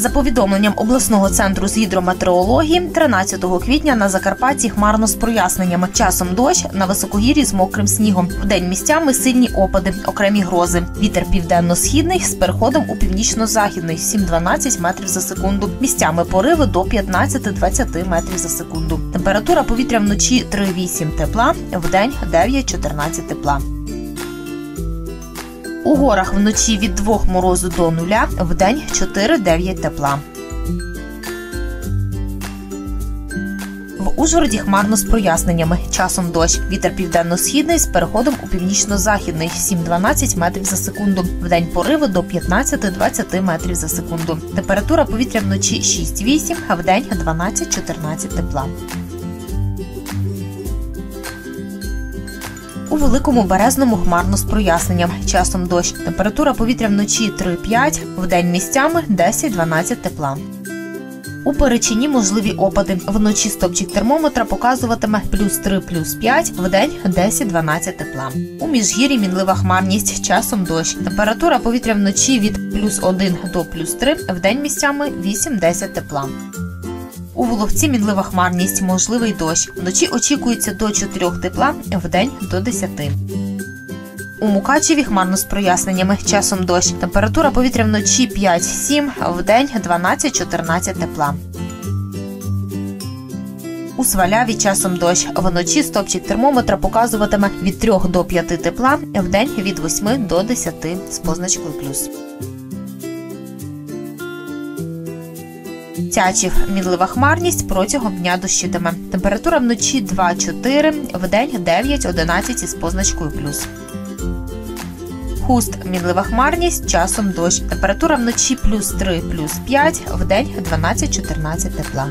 За повідомленням обласного центру з гідрометеорології, 13 квітня на Закарпатті хмарно з проясненнями. Часом дощ на високогір'ї з мокрим снігом. Вдень місцями сильні опади, окремі грози. Вітер південно-східний з переходом у північно-західний 7-12 метрів за секунду. Місцями пориви до 15-20 метрів за секунду. Температура повітря вночі 3-8 тепла, вдень 9-14 тепла. У горах вночі від 2 морозу до нуля, вдень 4-9 тепла. В Ужгороді хмарно з проясненнями. Часом дощ. Вітер південно-східний з переходом у північно-західний 7-12 метрів за секунду. Вдень пориви до 15-20 метрів за секунду. Температура повітря вночі 6-8, а вдень 12-14 тепла. У великому березному хмарно з проясненням. Часом дощ. Температура повітря вночі 3-5, вдень місцями 10-12 тепла. У перечині можливі опади. Вночі стопчик термометра показуватиме плюс 3, плюс 5, вдень 10-12 тепла. У міжгір'ї мінлива хмарність, часом дощ. Температура повітря вночі від плюс 1 до плюс 3, вдень місцями 8-10 тепла. У Воловці мінлива хмарність, можливий дощ. Вночі очікується до 4 тепла, вдень до 10. У Мукачеві хмарно з проясненнями. Часом дощ. Температура повітря вночі 5-7, вдень 12-14 тепла. У Сваляві часом дощ. Вночі стопчик термометра показуватиме від 3 до 5 тепла, вдень від 8 до 10 з позначкою плюс. Тячів мінлива хмарність протягом дня дощитиме. Температура вночі 2-4, вдень 9-11 із позначкою плюс. Хуст мінлива хмарність, часом дощ. Температура вночі плюс 3, плюс 5, вдень 12-14 тепла.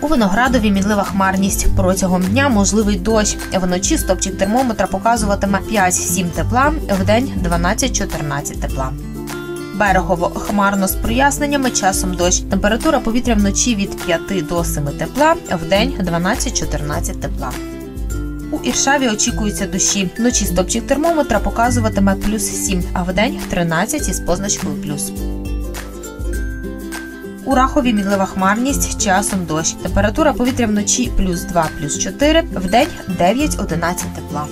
У виноградові мінлива хмарність. Протягом дня можливий дощ. Вночі стопчик термометра показуватиме 5-7 тепла, вдень 12-14 тепла. Берегово хмарно з проясненнями, часом дощ. Температура повітря вночі від 5 до 7 тепла, вдень 12-14 тепла. У Іршаві очікуються дощі. Вночі стопчик термометра показуватиме плюс 7, а вдень 13 із позначкою плюс. У Рахові мінлива хмарність, часом дощ. Температура повітря вночі плюс 2, плюс 4, вдень 9-11 тепла.